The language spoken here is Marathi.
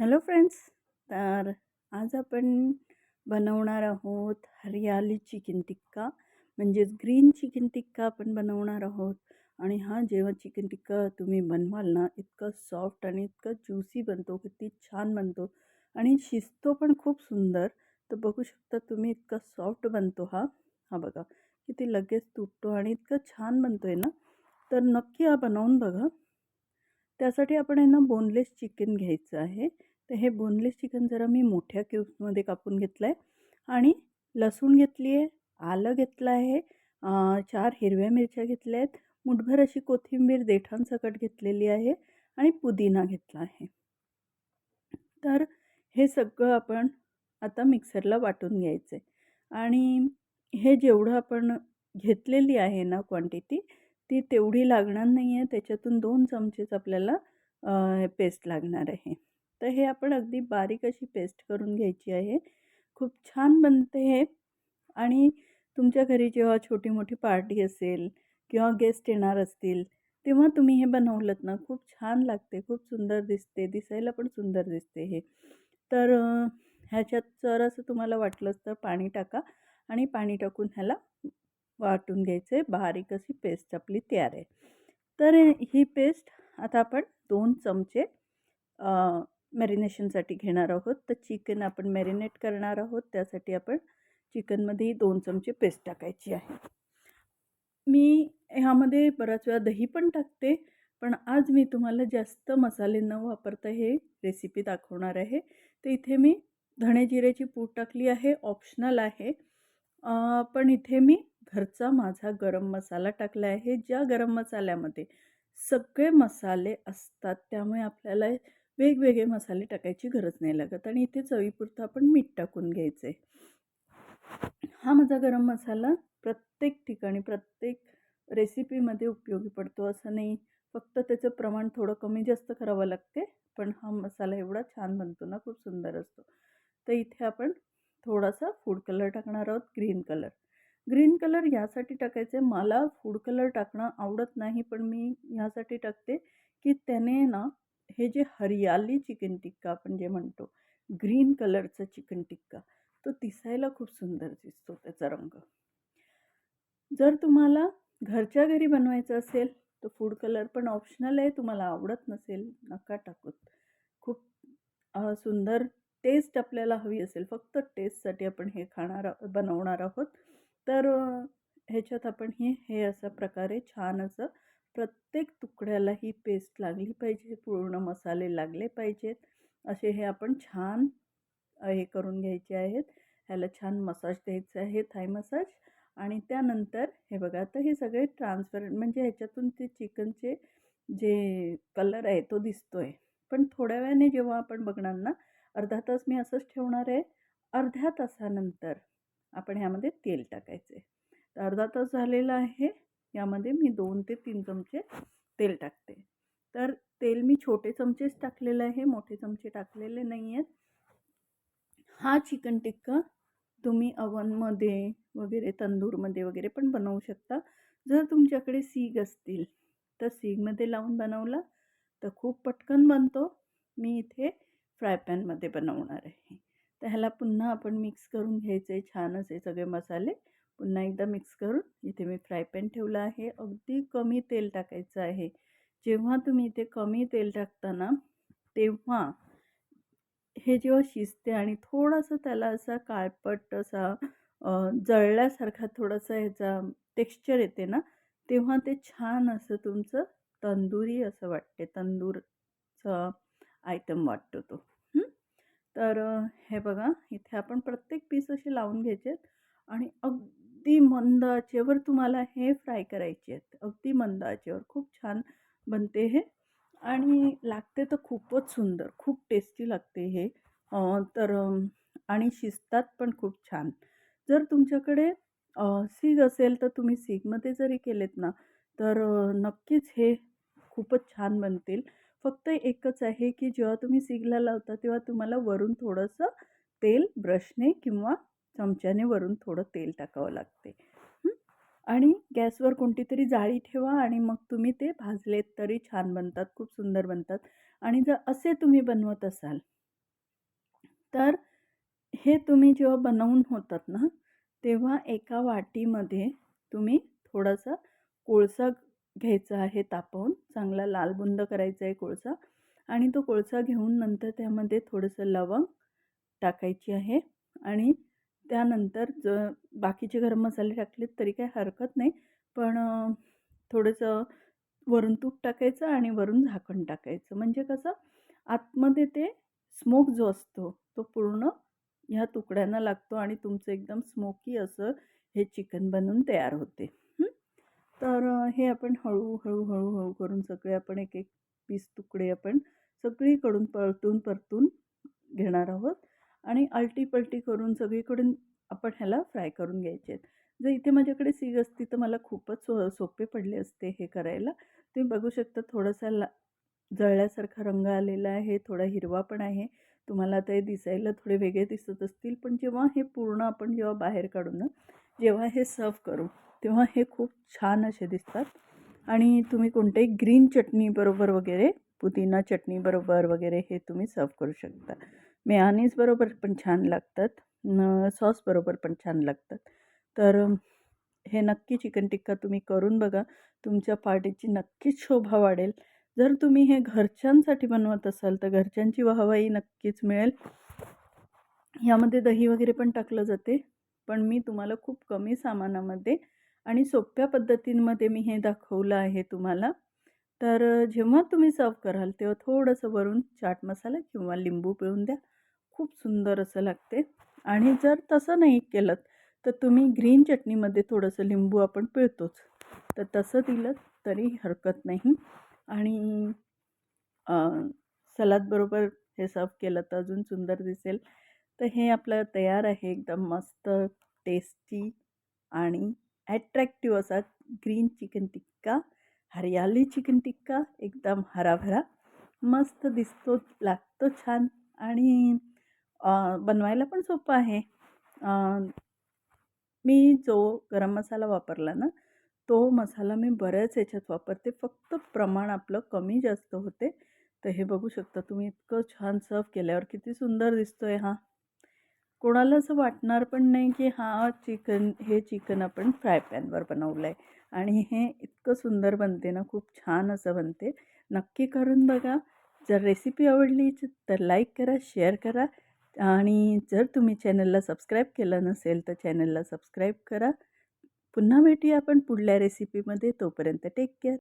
हॅलो फ्रेंड्स तर आज आपण बनवणार आहोत हरियाली चिकन टिक्का म्हणजेच ग्रीन चिकन टिक्का आपण बनवणार आहोत. आणि हा जेव्हा चिकन टिक्का तुम्ही बनवाल ना इतकं सॉफ्ट आणि इतकं ज्युसी बनतो किती छान बनतो. आणि शिजतो पण खूप सुंदर. तर बघू शकता तुम्ही इतका सॉफ्ट बनतो हा. हा बघा किती लगेच तुटतो आणि इतकं छान बनतो आहे ना. तर नक्की हा बनवून बघा. त्यासाठी आपण यांना ना बोनलेस चिकन घ्यायचं आहे. तर हे बोनलेस चिकन जरा मी मोठ्या क्यूब्समध्ये कापून घेतलं आहे आणि लसूण घेतली आहे आलं घेतलं आहे चार हिरव्या मिरच्या घेतल्या आहेत मुठभर अशी कोथिंबीर देठांसकट घेतलेली आहे आणि पुदिना घेतला आहे. तर हे सगळं आपण आता मिक्सरला वाटून घ्यायचं आहे आणि हे जेवढं आपण घेतलेली आहे ना क्वांटिटी ती तेवढी लागणार नाही आहे. त्याच्यातून दोन चमचेच आपल्याला पेस्ट लागणार आहे. तर हे आपण अगदी बारीक अशी पेस्ट करून घ्यायची आहे. खूप छान बनते हे. आणि तुमच्या घरी जेव्हा छोटी मोठी पार्टी असेल किंवा गेस्ट येणार असतील तेव्हा तुम्ही हे बनवलं ना खूप छान लागते. खूप सुंदर दिसते. दिसायला पण सुंदर दिसते हे. तर ह्याच्यात जर असं तुम्हाला वाटलंच तर पाणी टाका आणि पाणी टाकून ह्याला वाटून घ्यायचं आहे बारीक अशी पेस्ट आपली तयार आहे. तर ही पेस्ट आता आपण दोन चमचे मॅरिनेशनसाठी घेणार आहोत. तर चिकन आपण मॅरिनेट करणार आहोत. त्यासाठी आपण चिकनमध्ये दोन चमचे पेस्ट टाकायची आहे. मी ह्यामध्ये बराच वेळा दही पण टाकते पण आज मी तुम्हाला जास्त मसाले न वापरता हे रेसिपी दाखवणार आहे. तर इथे मी धणे जिऱ्याची पूड टाकली आहे ऑप्शनल आहे. पण इथे मी घरचा माझा गरम मसाला टाकला आहे. ज्या गरम मसाल्यामध्ये सगळे मसाले असतात त्यामुळे आपल्याला वेगवेगळे मसाले टाकायची गरज नाही लागत आणि इथे चवीपुरतं आपण मीठ टाकून घ्यायचं. आहे हा माझा गरम मसाला प्रत्येक ठिकाणी प्रत्येक रेसिपीमध्ये उपयोगी पडतो. असं नाही फक्त त्याचं प्रमाण थोडं कमी जास्त करावं लागते पण हा मसाला एवढा छान बनतो ना खूप सुंदर असतो. तर इथे आपण थोडासा फूड कलर टाकणार आहोत ग्रीन कलर ग्रीन कलर यासाठी टाकायचे. मला फूड कलर टाकणं आवडत नाही पण मी ह्यासाठी टाकते की त्याने ना हे जे हरियाली चिकन टिक्का आपण जे म्हणतो ग्रीन कलरचा चिकन टिक्का तो दिसायला खूप सुंदर दिसतो त्याचा रंग. जर तुम्हाला घरच्या घरी बनवायचं असेल तर फूड कलर पण ऑप्शनल आहे. तुम्हाला आवडत नसेल नका टाकूत. खूप सुंदर टेस्ट आपल्याला हवी असेल. फक्त टेस्टसाठी आपण हे खाणार बनवणार आहोत. तर ह्याच्यात आपण हे हे अशा प्रकारे छान असं प्रत्येक तुकड्याला ही पेस्ट लागली पाहिजे पूर्ण मसाले लागले पाहिजेत. असे हे आपण छान हे करून घ्यायचे आहेत. ह्याला छान मसाज द्यायचं आहे थाय मसाज. आणि त्यानंतर हे बघा आता हे सगळे ट्रान्सपरंट म्हणजे ह्याच्यातून ते चिकनचे जे कलर आहे तो दिसतो आहे पण थोड्या वेळाने जेव्हा आपण बघणार ना अर्धा तास मी असंच ठेवणार आहे. अर्ध्या तासानंतर. आपण ह्यामध्ये तेल टाकायचे. तर अर्धा तास झालेला आहे. यामध्ये मी दोन ते तीन चमचे तेल टाकते. तर तेल मी छोटे चमचेच टाकलेलं आहे. मोठे चमचे टाकलेले नाही आहेत हा चिकन टिक्का तुम्ही अवनमध्ये वगैरे तंदूरमध्ये वगैरे पण बनवू शकता. जर तुमच्याकडे सीग असतील तर सीगमध्ये लावून बनवला तर खूप पटकन बनतो. मी इथे फ्राय पॅनमध्ये बनवणार आहे. तर ह्याला पुन्हा आपण मिक्स करून घ्यायचं आहे छान असे सगळे मसाले. पुन्हा एकदा मिक्स करून इथे मी फ्राय पॅन ठेवला आहे. अगदी कमी तेल टाकायचं आहे. जेव्हा तुम्ही इथे कमी तेल टाकताना तेव्हा हे जेव्हा शिजते आणि थोडंसं त्याला असा काळपट असा जळल्यासारखा थोडासा ह्याचा टेक्स्चर येते ना तेव्हा ते छान असं तुमचं तंदुरी असं वाटते. तंदूरचा आयटम वाटतो तो. तर हे बघा इथे आपण प्रत्येक पीस असे लावून घ्यायचे आणि अगदी मंद आचेवर तुम्हाला हे फ्राय करायचे आहेत. अगदी मंद आचेवर. खूप छान बनते हे. आणि लागते तर खूपच सुंदर. खूप टेस्टी लागते हे. तर आणि शिजतात पण खूप छान. जर तुमच्याकडे सीग असेल तर तुम्ही सीगमध्ये जरी केलेत ना तर नक्कीच हे खूपच छान बनतील. फक्त एकच आहे की जेव्हा तुम्ही सिगला लावता तेव्हा तुम्हाला वरून थोडंसं तेल ब्रशने किंवा चमच्याने वरून थोडं तेल टाकावं लागते. आणि गॅसवर कोणती तरी जाळी ठेवा आणि मग तुम्ही ते भाजलेत तरी छान बनतात खूप सुंदर बनतात. आणि जर असे तुम्ही बनवत असाल तर हे तुम्ही जेव्हा बनवून होतात ना तेव्हा एका वाटीमध्ये तुम्ही थोडासा कोळसा घ्यायचा आहे तापवून. चांगला लाल बुंद करायचा आहे कोळसा. आणि तो कोळसा घेऊन नंतर त्यामध्ये थोडंसं लवंग टाकायची आहे. आणि त्यानंतर ज बाकीचे गरम मसाले टाकलेत तरी काही हरकत नाही. पण थोडंसं वरून तूप टाकायचं आणि वरून झाकण टाकायचं. म्हणजे कसं? आतमध्ये ते स्मोक जो असतो तो पूर्ण ह्या तुकड्यांना लागतो आणि तुमचं एकदम स्मोकी असं हे चिकन बनवून तयार होते. तर हे आपण हळूहळू हळूहळू करून सगळे आपण एक एक पीस तुकडे आपण सगळीकडून परतून परतून घेणार आहोत आणि आलटी पलटी करून सगळीकडून आपण ह्याला फ्राय करून घ्यायचे आहेत. जर इथे माझ्याकडे सीग असती तर मला खूपच सो सोपे पडले असते हे करायला. तुम्ही बघू शकता थोडासा ला जळल्यासारखा रंग आलेला आहे थोडा हिरवा पण आहे. तुम्हाला ते दिसायला थोडे वेगळे दिसत असतील पण जेव्हा हे पूर्ण आपण जेव्हा बाहेर काढू ना जेव्हा हे सर्व करू तेव्हा हे खूप छान असे दिसतात. आणि तुम्ही कोणत्याही ग्रीन चटणीबरोबर वगैरे पुदिना चटणीबरोबर वगैरे हे तुम्ही सर्व करू शकता. मेहानीजबरोबर पण छान लागतात. न सॉसबरोबर पण छान लागतात. तर हे नक्की चिकन टिक्का तुम्ही करून बघा. तुमच्या पार्टीची नक्कीच शोभा वाढेल. जर तुम्ही हे घरच्यांसाठी बनवत असाल तर घरच्यांची वाहवाही नक्कीच मिळेल. यामध्ये दही वगैरे पण टाकलं जाते. पण मी तुम्हाला खूप कमी सामानामध्ये आणि सोप्या पद्धतींमध्ये मी हे दाखवलं आहे तुम्हाला. तर जेव्हा तुम्ही सर्व कराल तेव्हा थोडंसं वरून चाट मसाला किंवा लिंबू पिळून द्या. खूप सुंदर असं लागते. आणि जर तसं नाही केलं तर तुम्ही ग्रीन चटणीमध्ये थोडंसं लिंबू आपण पिळतोच. तर तसं दिलं तरी हरकत नाही. आणि सलादबरोबर हे सर्व केलं तर अजून सुंदर दिसेल. तर हे आपलं तयार आहे एकदम मस्त टेस्टी आणि ॲट्रॅक्टिव्ह असा ग्रीन चिकन टिक्का हरियाली चिकन टिक्का एकदम हराभरा. मस्त दिसतो लागतो छान आणि बनवायला पण सोपं आहे. मी जो गरम मसाला वापरला ना तो मसाला मी बऱ्याच याच्यात वापरते. फक्त प्रमाण आपलं कमी जास्त होते. तर हे बघू शकता तुम्ही इतकं छान सर्व केल्यावर किती सुंदर दिसतो आहे हा. कोणाला असं वाटणार पण नाही की हा चिकन हे चिकन आपण फ्राय पॅनवर बनवलं आहे आणि हे इतकं सुंदर बनते ना खूप छान असं बनते. नक्की करून बघा. जर रेसिपी आवडली तर लाईक करा शेअर करा. आणि जर तुम्ही चॅनलला सबस्क्राईब केलं नसेल तर चॅनलला सबस्क्राईब करा. पुन्हा भेटूया आपण पुढल्या रेसिपीमध्ये तोपर्यंत टेक केअर